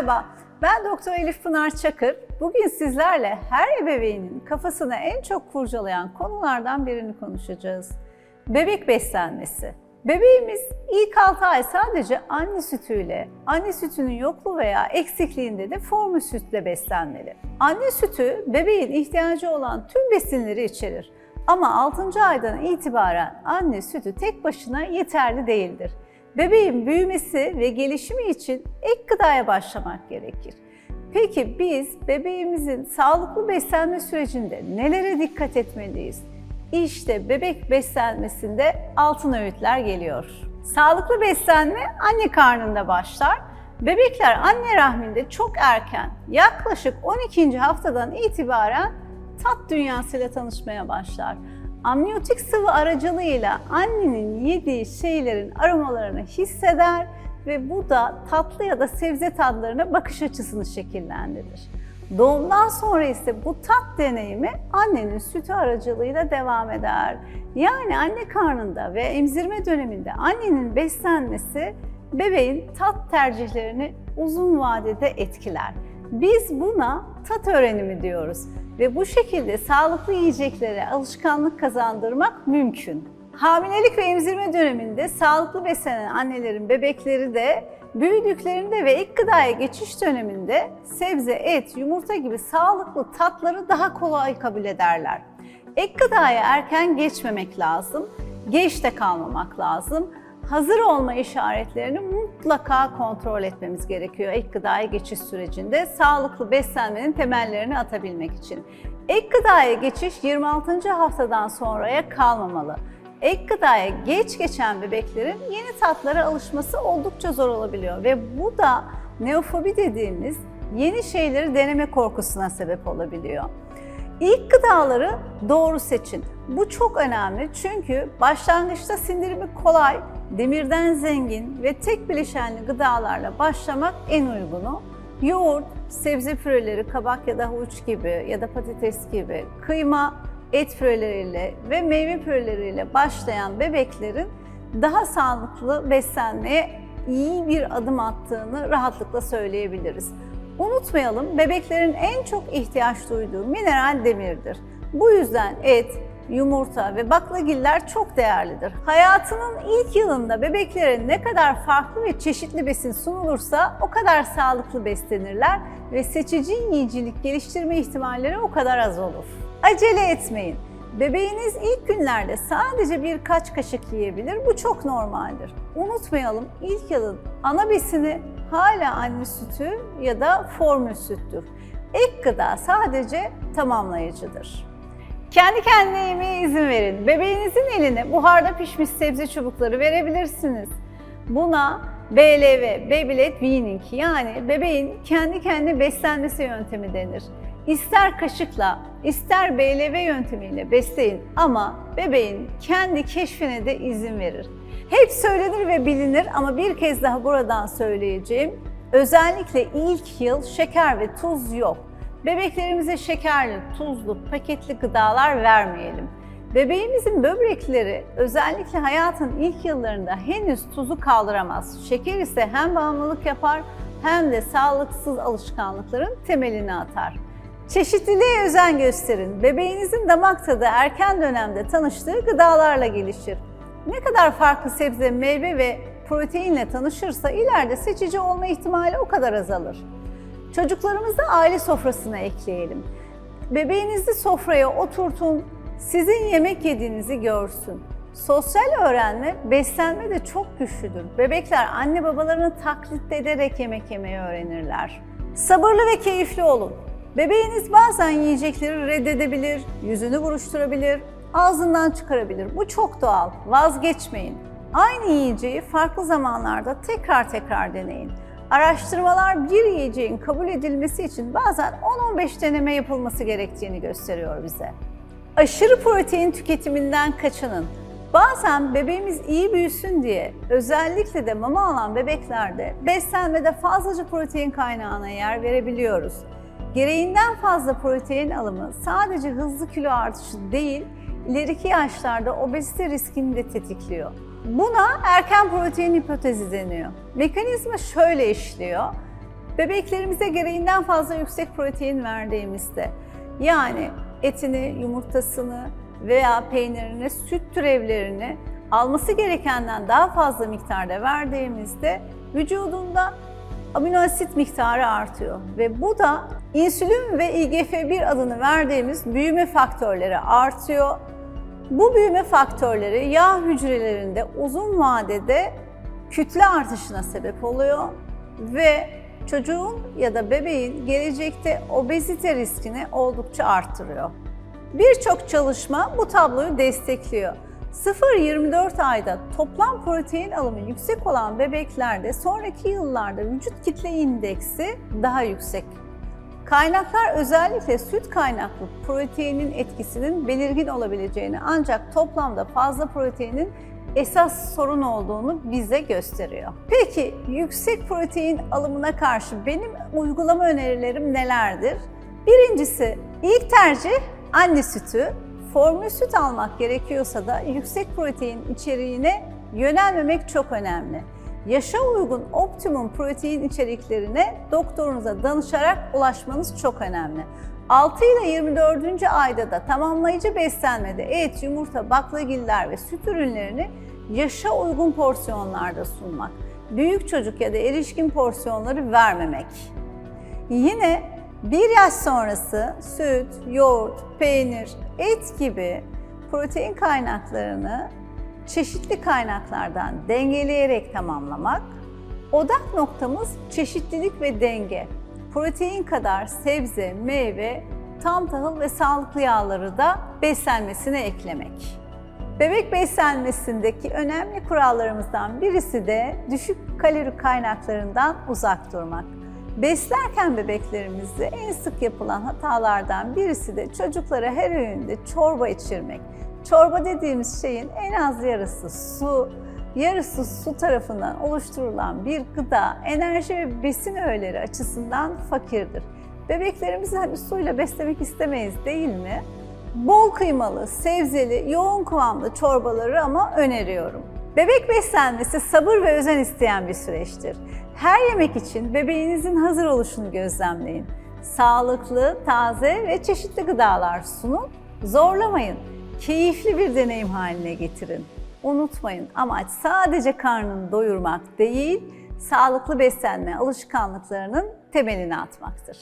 Merhaba, ben Doktor Elif Pınar Çakır. Bugün sizlerle her ebeveynin kafasını en çok kurcalayan konulardan birini konuşacağız. Bebek beslenmesi. Bebeğimiz ilk 6 ay sadece anne sütüyle, anne sütünün yokluğu veya eksikliğinde de formül sütle beslenmeli. Anne sütü bebeğin ihtiyacı olan tüm besinleri içerir. Ama 6. aydan itibaren anne sütü tek başına yeterli değildir. Bebeğin büyümesi ve gelişimi için ek gıdaya başlamak gerekir. Peki biz bebeğimizin sağlıklı beslenme sürecinde nelere dikkat etmeliyiz? İşte bebek beslenmesinde altın öğütler geliyor. Sağlıklı beslenme anne karnında başlar. Bebekler anne rahminde çok erken, yaklaşık 12. haftadan itibaren tat dünyasıyla tanışmaya başlar. Amniyotik sıvı aracılığıyla annenin yediği şeylerin aromalarını hisseder ve bu da tatlı ya da sebze tadlarına bakış açısını şekillendirir. Doğumdan sonra ise bu tat deneyimi annenin sütü aracılığıyla devam eder. Yani anne karnında ve emzirme döneminde annenin beslenmesi bebeğin tat tercihlerini uzun vadede etkiler. Biz buna tat öğrenimi diyoruz ve bu şekilde sağlıklı yiyeceklere alışkanlık kazandırmak mümkün. Hamilelik ve emzirme döneminde sağlıklı beslenen annelerin bebekleri de büyüdüklerinde ve ilk gıdaya geçiş döneminde sebze, et, yumurta gibi sağlıklı tatları daha kolay kabul ederler. Ek gıdaya erken geçmemek lazım, geç de kalmamak lazım. Hazır olma işaretlerini mutlaka kontrol etmemiz gerekiyor ek gıdaya geçiş sürecinde sağlıklı beslenmenin temellerini atabilmek için. Ek gıdaya geçiş 26. haftadan sonraya kalmamalı. Ek gıdaya geç geçen bebeklerin yeni tatlara alışması oldukça zor olabiliyor ve bu da neofobi dediğimiz yeni şeyleri deneme korkusuna sebep olabiliyor. İlk gıdaları doğru seçin. Bu çok önemli çünkü başlangıçta sindirimi kolay, demirden zengin ve tek bileşenli gıdalarla başlamak en uygunu. Yoğurt, sebze püreleri, kabak ya da havuç gibi ya da patates gibi, kıyma, et püreleriyle ve meyve püreleriyle başlayan bebeklerin daha sağlıklı beslenmeye iyi bir adım attığını rahatlıkla söyleyebiliriz. Unutmayalım bebeklerin en çok ihtiyaç duyduğu mineral demirdir. Bu yüzden et, yumurta ve baklagiller çok değerlidir. Hayatının ilk yılında bebeklere ne kadar farklı ve çeşitli besin sunulursa o kadar sağlıklı beslenirler ve seçici yiyicilik geliştirme ihtimalleri o kadar az olur. Acele etmeyin. Bebeğiniz ilk günlerde sadece birkaç kaşık yiyebilir. Bu çok normaldir. Unutmayalım ilk yılın ana besini hala anne sütü ya da formül süttür. Ek gıda sadece tamamlayıcıdır. Kendi kendine yemeye izin verin. Bebeğinizin eline buharda pişmiş sebze çubukları verebilirsiniz. Buna BLV, Baby Led Weaning yani bebeğin kendi kendine beslenmesi yöntemi denir. İster kaşıkla, ister BLV yöntemiyle besleyin ama bebeğin kendi keşfine de izin verir. Hep söylenir ve bilinir ama bir kez daha buradan söyleyeceğim. Özellikle ilk yıl şeker ve tuz yok. Bebeklerimize şekerli, tuzlu, paketli gıdalar vermeyelim. Bebeğimizin böbrekleri özellikle hayatın ilk yıllarında henüz tuzu kaldıramaz. Şeker ise hem bağımlılık yapar hem de sağlıksız alışkanlıkların temelini atar. Çeşitliliğe özen gösterin. Bebeğinizin damak tadı erken dönemde tanıştığı gıdalarla gelişir. Ne kadar farklı sebze, meyve ve proteinle tanışırsa ileride seçici olma ihtimali o kadar azalır. Çocuklarımızı aile sofrasına ekleyelim. Bebeğinizi sofraya oturtun, sizin yemek yediğinizi görsün. Sosyal öğrenme, beslenme de çok güçlüdür. Bebekler anne babalarını taklit ederek yemek yemeyi öğrenirler. Sabırlı ve keyifli olun. Bebeğiniz bazen yiyecekleri reddedebilir, yüzünü buruşturabilir, ağzından çıkarabilir. Bu çok doğal. Vazgeçmeyin. Aynı yiyeceği farklı zamanlarda tekrar tekrar deneyin. Araştırmalar bir yiyeceğin kabul edilmesi için bazen 10-15 deneme yapılması gerektiğini gösteriyor bize. Aşırı protein tüketiminden kaçının. Bazen bebeğimiz iyi büyüsün diye özellikle de mama alan bebeklerde beslenmede fazlaca protein kaynağına yer verebiliyoruz. Gereğinden fazla protein alımı sadece hızlı kilo artışı değil, ileriki yaşlarda obezite riskini de tetikliyor. Buna erken protein hipotezi deniyor. Mekanizma şöyle işliyor. Bebeklerimize gereğinden fazla yüksek protein verdiğimizde yani etini, yumurtasını veya peynirini, süt türevlerini alması gerekenden daha fazla miktarda verdiğimizde vücudunda amino asit miktarı artıyor ve bu da insülin ve IGF-1 adını verdiğimiz büyüme faktörleri artıyor. Bu büyüme faktörleri yağ hücrelerinde uzun vadede kütle artışına sebep oluyor ve çocuğun ya da bebeğin gelecekte obezite riskini oldukça arttırıyor. Birçok çalışma bu tabloyu destekliyor. 0-24 ayda toplam protein alımı yüksek olan bebeklerde sonraki yıllarda vücut kitle indeksi daha yüksek. Kaynaklar özellikle süt kaynaklı proteinin etkisinin belirgin olabileceğini ancak toplamda fazla proteinin esas sorun olduğunu bize gösteriyor. Peki yüksek protein alımına karşı benim uygulama önerilerim nelerdir? Birincisi ilk tercih anne sütü. Formül süt almak gerekiyorsa da yüksek protein içeriğine yönelmemek çok önemli. Yaşa uygun optimum protein içeriklerine doktorunuza danışarak ulaşmanız çok önemli. 6 ile 24. ayda da tamamlayıcı beslenmede et, yumurta, baklagiller ve süt ürünlerini yaşa uygun porsiyonlarda sunmak. Büyük çocuk ya da erişkin porsiyonları vermemek. Yine bir yaş sonrası süt, yoğurt, peynir, et gibi protein kaynaklarını çeşitli kaynaklardan dengeleyerek tamamlamak. Odak noktamız çeşitlilik ve denge. Protein kadar sebze, meyve, tam tahıl ve sağlıklı yağları da beslenmesine eklemek. Bebek beslenmesindeki önemli kurallarımızdan birisi de düşük kalori kaynaklarından uzak durmak. Beslerken bebeklerimizde en sık yapılan hatalardan birisi de çocuklara her öğünde çorba içirmek. Çorba dediğimiz şeyin en az yarısı su, yarısı su tarafından oluşturulan bir gıda, enerji ve besin öğeleri açısından fakirdir. Bebeklerimizi hani suyla beslemek istemeyiz değil mi? Bol kıymalı, sebzeli, yoğun kıvamlı çorbaları ama öneriyorum. Bebek beslenmesi sabır ve özen isteyen bir süreçtir. Her yemek için bebeğinizin hazır oluşunu gözlemleyin. Sağlıklı, taze ve çeşitli gıdalar sunun. Zorlamayın. Keyifli bir deneyim haline getirin. Unutmayın amaç sadece karnını doyurmak değil, sağlıklı beslenme alışkanlıklarının temelini atmaktır.